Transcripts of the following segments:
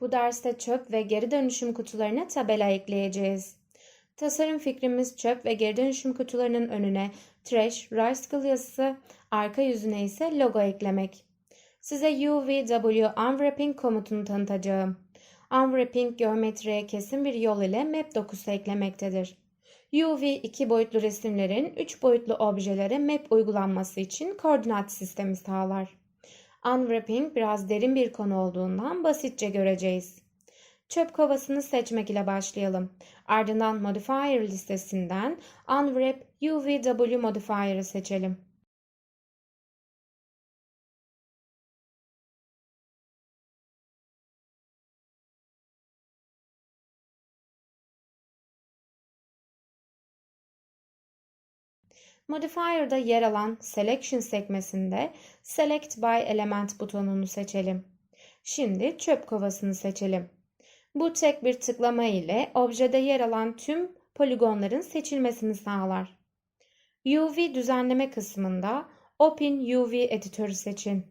Bu derste çöp ve geri dönüşüm kutularına tabela ekleyeceğiz. Tasarım fikrimiz çöp ve geri dönüşüm kutularının önüne trash, Rice yazısı, arka yüzüne ise logo eklemek. Size UVW Unwrapping komutunu tanıtacağım. Unwrapping geometriye kesin bir yol ile map dokusu eklemektedir. UV iki boyutlu resimlerin üç boyutlu objelere map uygulanması için koordinat sistemi sağlar. Unwrapping biraz derin bir konu olduğundan basitçe göreceğiz. Çöp kovasını seçmek ile başlayalım. Ardından modifier listesinden Unwrap UVW modifier'ı seçelim. Modifier'da yer alan Selection sekmesinde Select by Element butonunu seçelim. Şimdi çöp kovasını seçelim. Bu tek bir tıklama ile objede yer alan tüm poligonların seçilmesini sağlar. UV düzenleme kısmında Open UV editörü seçin.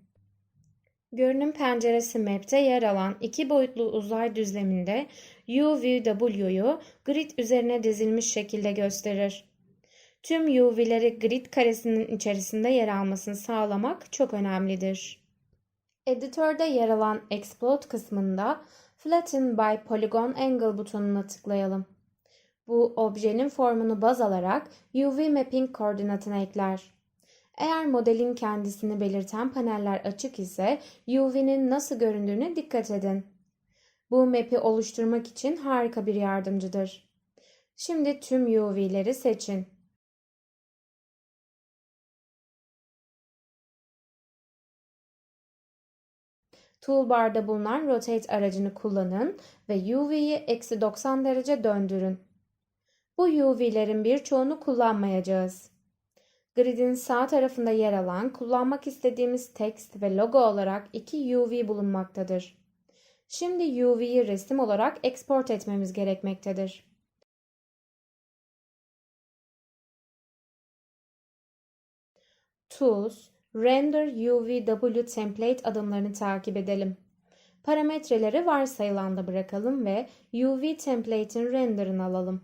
Görünüm penceresi map'te yer alan iki boyutlu uzay düzleminde UVW'yu grid üzerine dizilmiş şekilde gösterir. Tüm UV'leri grid karesinin içerisinde yer almasını sağlamak çok önemlidir. Editörde yer alan Explode kısmında Flatten by Polygon Angle butonuna tıklayalım. Bu objenin formunu baz alarak UV mapping koordinatına ekler. Eğer modelin kendisini belirten paneller açık ise UV'nin nasıl göründüğüne dikkat edin. Bu map'i oluşturmak için harika bir yardımcıdır. Şimdi tüm UV'leri seçin. Toolbar'da bulunan Rotate aracını kullanın ve UV'yi eksi 90 derece döndürün. Bu UV'lerin birçoğunu kullanmayacağız. Gridin sağ tarafında yer alan kullanmak istediğimiz text ve logo olarak iki UV bulunmaktadır. Şimdi UV'yi resim olarak export etmemiz gerekmektedir. Tools, Render UVW Template adımlarını takip edelim. Parametreleri varsayılanda bırakalım ve UV Template'in render'ını alalım.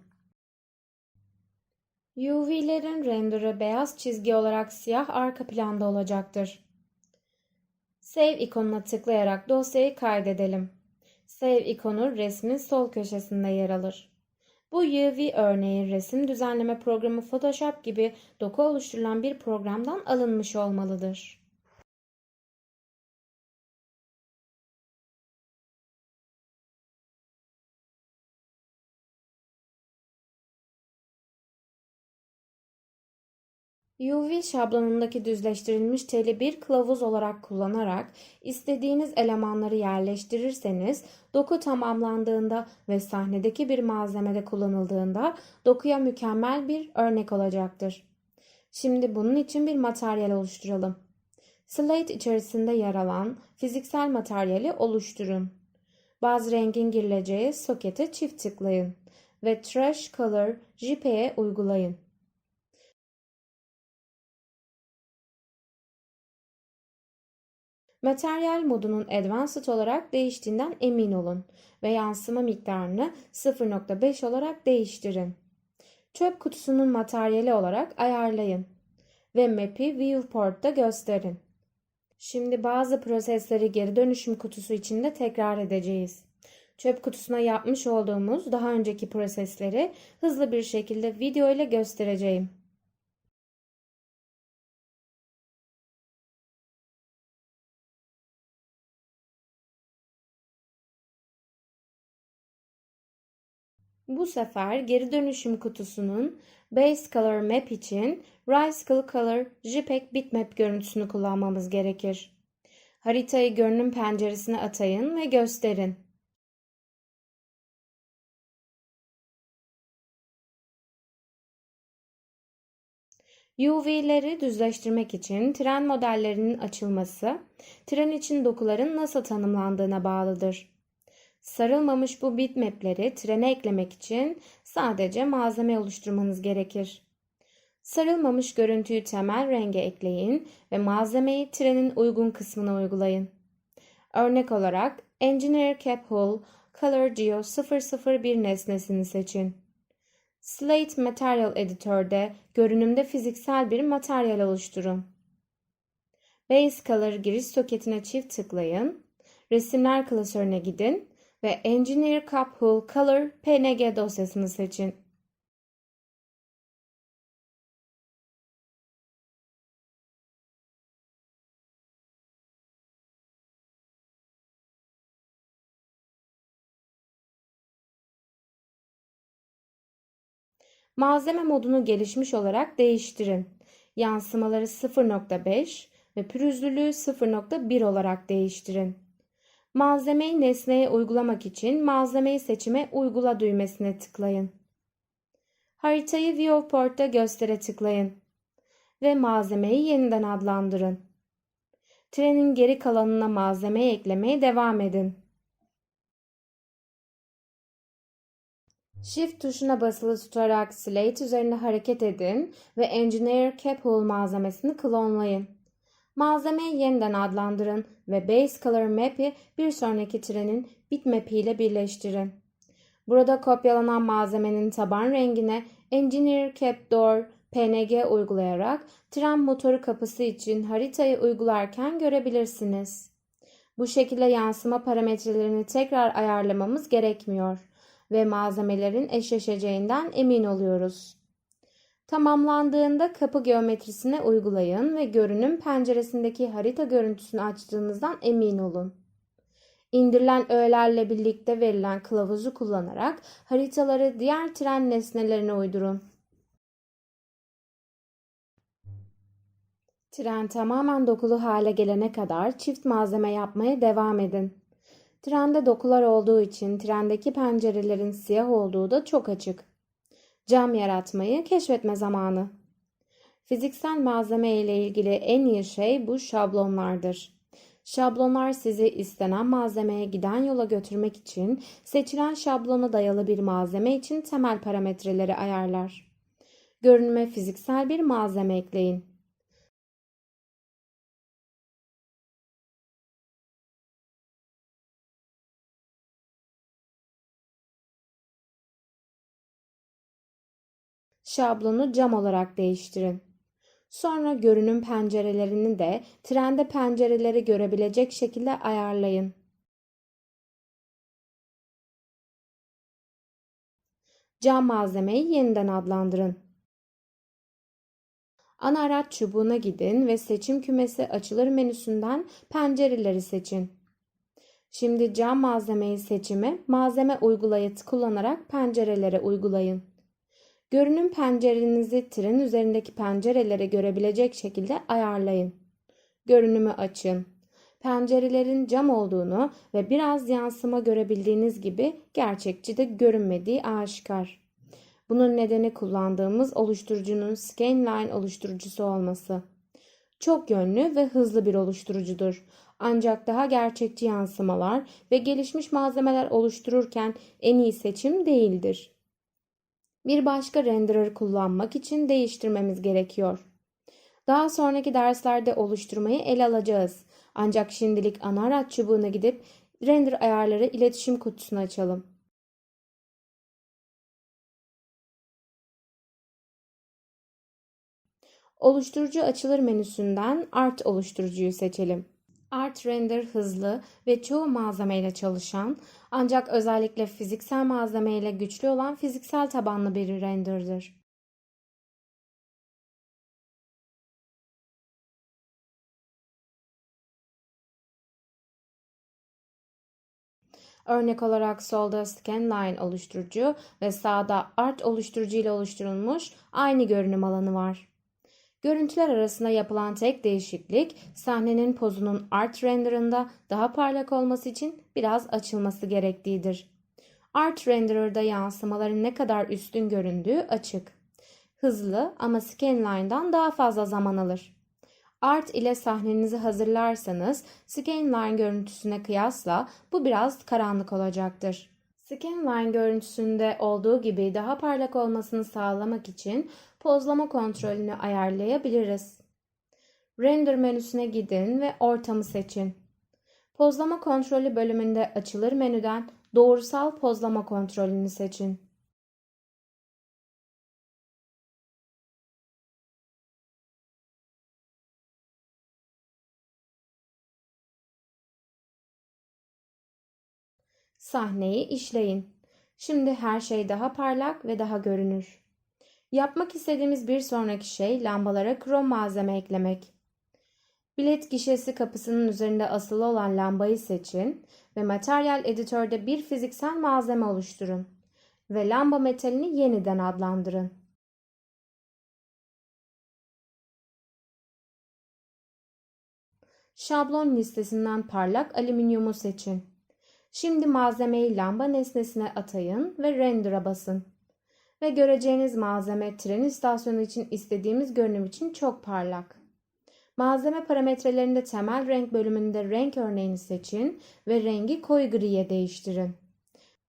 UV'lerin render'ı beyaz çizgi olarak siyah arka planda olacaktır. Save ikonuna tıklayarak dosyayı kaydedelim. Save ikonu resmin sol köşesinde yer alır. Bu UV örneği resim düzenleme programı Photoshop gibi doku oluşturulan bir programdan alınmış olmalıdır. UV şablonundaki düzleştirilmiş teli bir kılavuz olarak kullanarak istediğiniz elemanları yerleştirirseniz doku tamamlandığında ve sahnedeki bir malzemede kullanıldığında dokuya mükemmel bir örnek olacaktır. Şimdi bunun için bir materyal oluşturalım. Slate içerisinde yer alan fiziksel materyali oluşturun. Baz rengin girileceği sokete çift tıklayın ve Trash Color JPEG'e uygulayın. Materyal modunun Advanced olarak değiştiğinden emin olun ve yansıma miktarını 0.5 olarak değiştirin. Çöp kutusunun materyali olarak ayarlayın ve map'i viewport'ta gösterin. Şimdi bazı prosesleri geri dönüşüm kutusu içinde tekrar edeceğiz. Çöp kutusuna yapmış olduğumuz daha önceki prosesleri hızlı bir şekilde video ile göstereceğim. Bu sefer geri dönüşüm kutusunun Base Color Map için Ricecle Color JPEG Bitmap görüntüsünü kullanmamız gerekir. Haritayı görünüm penceresine atayın ve gösterin. UV'leri düzleştirmek için tren modellerinin açılması, tren için dokuların nasıl tanımlandığına bağlıdır. Sarılmamış bu bitmap'leri trene eklemek için sadece malzeme oluşturmanız gerekir. Sarılmamış görüntüyü temel renge ekleyin ve malzemeyi trenin uygun kısmına uygulayın. Örnek olarak Engineer Capsule Color Geo 001 nesnesini seçin. Slate Material Editor'de görünümde fiziksel bir materyal oluşturun. Base Color giriş soketine çift tıklayın. Resimler klasörüne gidin ve Engineer Capsule Color PNG dosyasını seçin. Malzeme modunu gelişmiş olarak değiştirin. Yansımaları 0.5 ve pürüzlülüğü 0.1 olarak değiştirin. Malzemeyi nesneye uygulamak için malzemeyi seçime uygula düğmesine tıklayın. Haritayı Viewport'ta göstere tıklayın ve malzemeyi yeniden adlandırın. Trenin geri kalanına malzeme eklemeye devam edin. Shift tuşuna basılı tutarak Slate üzerinde hareket edin ve Engineer Capsule malzemesini klonlayın. Malzemeyi yeniden adlandırın ve Base Color Map'i bir sonraki trenin bitmap ile birleştirin. Burada kopyalanan malzemenin taban rengine Engineer Cap Door PNG uygulayarak tren motoru kapısı için haritayı uygularken görebilirsiniz. Bu şekilde yansıma parametrelerini tekrar ayarlamamız gerekmiyor ve malzemelerin eşleşeceğinden emin oluyoruz. Tamamlandığında kapı geometrisine uygulayın ve görünüm penceresindeki harita görüntüsünü açtığınızdan emin olun. İndirilen öğelerle birlikte verilen kılavuzu kullanarak haritaları diğer tren nesnelerine uydurun. Tren tamamen dokulu hale gelene kadar çift malzeme yapmaya devam edin. Trende dokular olduğu için trendeki pencerelerin siyah olduğu da çok açık. Cam yaratmayı keşfetme zamanı. Fiziksel malzeme ile ilgili en iyi şey bu şablonlardır. Şablonlar sizi istenen malzemeye giden yola götürmek için seçilen şablona dayalı bir malzeme için temel parametreleri ayarlar. Görünüme fiziksel bir malzeme ekleyin. Şablonu cam olarak değiştirin. Sonra görünüm pencerelerini de trende pencereleri görebilecek şekilde ayarlayın. Cam malzemeyi yeniden adlandırın. Ana araç çubuğuna gidin ve seçim kümesi açılır menüsünden pencereleri seçin. Şimdi cam malzemeyi seçimi malzeme uygulayıcı kullanarak pencerelere uygulayın. Görünüm pencerenizi tren üzerindeki pencerelere görebilecek şekilde ayarlayın. Görünümü açın. Pencerelerin cam olduğunu ve biraz yansıma görebildiğiniz gibi gerçekçi de görünmediği aşikar. Bunun nedeni kullandığımız oluşturucunun Scanline oluşturucusu olması. Çok yönlü ve hızlı bir oluşturucudur. Ancak daha gerçekçi yansımalar ve gelişmiş malzemeler oluştururken en iyi seçim değildir bir başka renderer kullanmak için değiştirmemiz gerekiyor. Daha sonraki derslerde oluşturmayı ele alacağız. Ancak şimdilik ana çubuğuna gidip render ayarları iletişim kutusunu açalım. Oluşturucu açılır menüsünden Art oluşturucuyu seçelim. Art Render hızlı ve çoğu malzemeyle çalışan ancak özellikle fiziksel malzemeyle güçlü olan fiziksel tabanlı bir renderdir. Örnek olarak solda Scanline oluşturucu ve sağda Art oluşturucu ile oluşturulmuş aynı görünüm alanı var. Görüntüler arasında yapılan tek değişiklik sahnenin pozunun art renderında daha parlak olması için biraz açılması gerektiğidir. Art renderer'da yansımaların ne kadar üstün göründüğü açık. Hızlı ama scanline'dan daha fazla zaman alır. Art ile sahnenizi hazırlarsanız scanline görüntüsüne kıyasla bu biraz karanlık olacaktır. Scanline görüntüsünde olduğu gibi daha parlak olmasını sağlamak için pozlama kontrolünü ayarlayabiliriz. Render menüsüne gidin ve ortamı seçin. Pozlama kontrolü bölümünde açılır menüden doğrusal pozlama kontrolünü seçin. Sahneyi işleyin. Şimdi her şey daha parlak ve daha görünür. Yapmak istediğimiz bir sonraki şey lambalara krom malzeme eklemek. Bilet gişesi kapısının üzerinde asılı olan lambayı seçin ve materyal editörde bir fiziksel malzeme oluşturun ve lamba metalini yeniden adlandırın. Şablon listesinden parlak alüminyumu seçin. Şimdi malzemeyi lamba nesnesine atayın ve render'a basın. Ve göreceğiniz malzeme tren istasyonu için istediğimiz görünüm için çok parlak. Malzeme parametrelerinde temel renk bölümünde renk örneğini seçin ve rengi koyu griye değiştirin.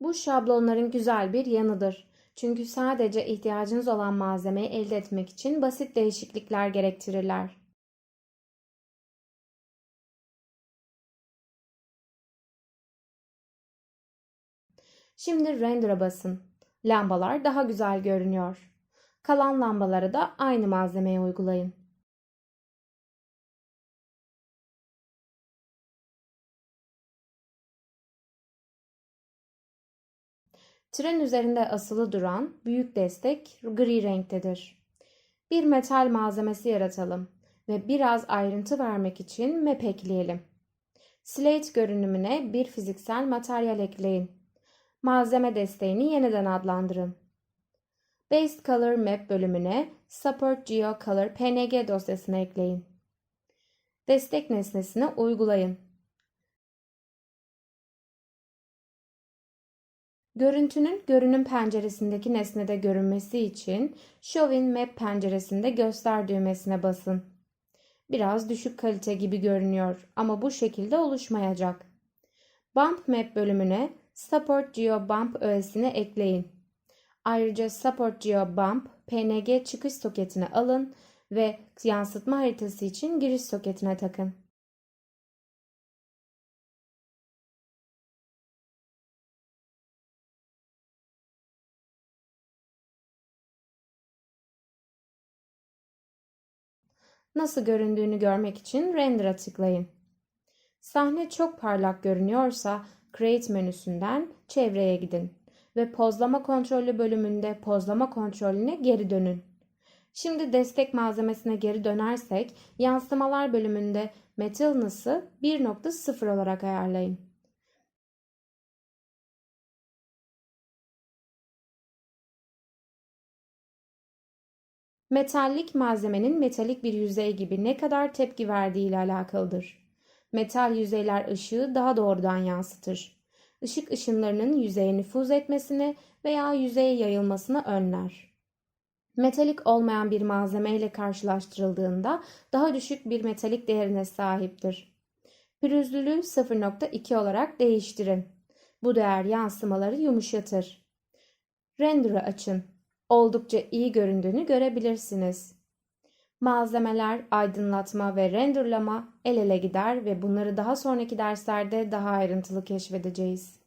Bu şablonların güzel bir yanıdır. Çünkü sadece ihtiyacınız olan malzemeyi elde etmek için basit değişiklikler gerektirirler. Şimdi render'a basın. Lambalar daha güzel görünüyor. Kalan lambalara da aynı malzemeyi uygulayın. Tren üzerinde asılı duran büyük destek gri renktedir. Bir metal malzemesi yaratalım ve biraz ayrıntı vermek için map ekleyelim. Slate görünümüne bir fiziksel materyal ekleyin. Malzeme desteğini yeniden adlandırın. Based Color Map bölümüne Support GeoColor PNG dosyasını ekleyin. Destek nesnesine uygulayın. Görüntünün görünüm penceresindeki nesnede görünmesi için Show in Map penceresinde göster düğmesine basın. Biraz düşük kalite gibi görünüyor ama bu şekilde oluşmayacak. Bump Map bölümüne Support Geo Bump öğesini ekleyin. Ayrıca Support Geo Bump PNG çıkış soketine alın ve yansıtma haritası için giriş soketine takın. Nasıl göründüğünü görmek için Render'a tıklayın. Sahne çok parlak görünüyorsa Create menüsünden çevreye gidin ve pozlama kontrolü bölümünde pozlama kontrolüne geri dönün. Şimdi destek malzemesine geri dönersek yansımalar bölümünde Metalness'ı 1.0 olarak ayarlayın. Metallik malzemenin metalik bir yüzey gibi ne kadar tepki verdiği ile alakalıdır. Metal yüzeyler ışığı daha doğrudan yansıtır. Işık ışınlarının yüzeye nüfuz etmesini veya yüzeye yayılmasını önler. Metalik olmayan bir malzeme ile karşılaştırıldığında daha düşük bir metalik değerine sahiptir. Pürüzlülüğü 0.2 olarak değiştirin. Bu değer yansımaları yumuşatır. Render'ı açın. Oldukça iyi göründüğünü görebilirsiniz. Malzemeler, aydınlatma ve renderlama el ele gider ve bunları daha sonraki derslerde daha ayrıntılı keşfedeceğiz.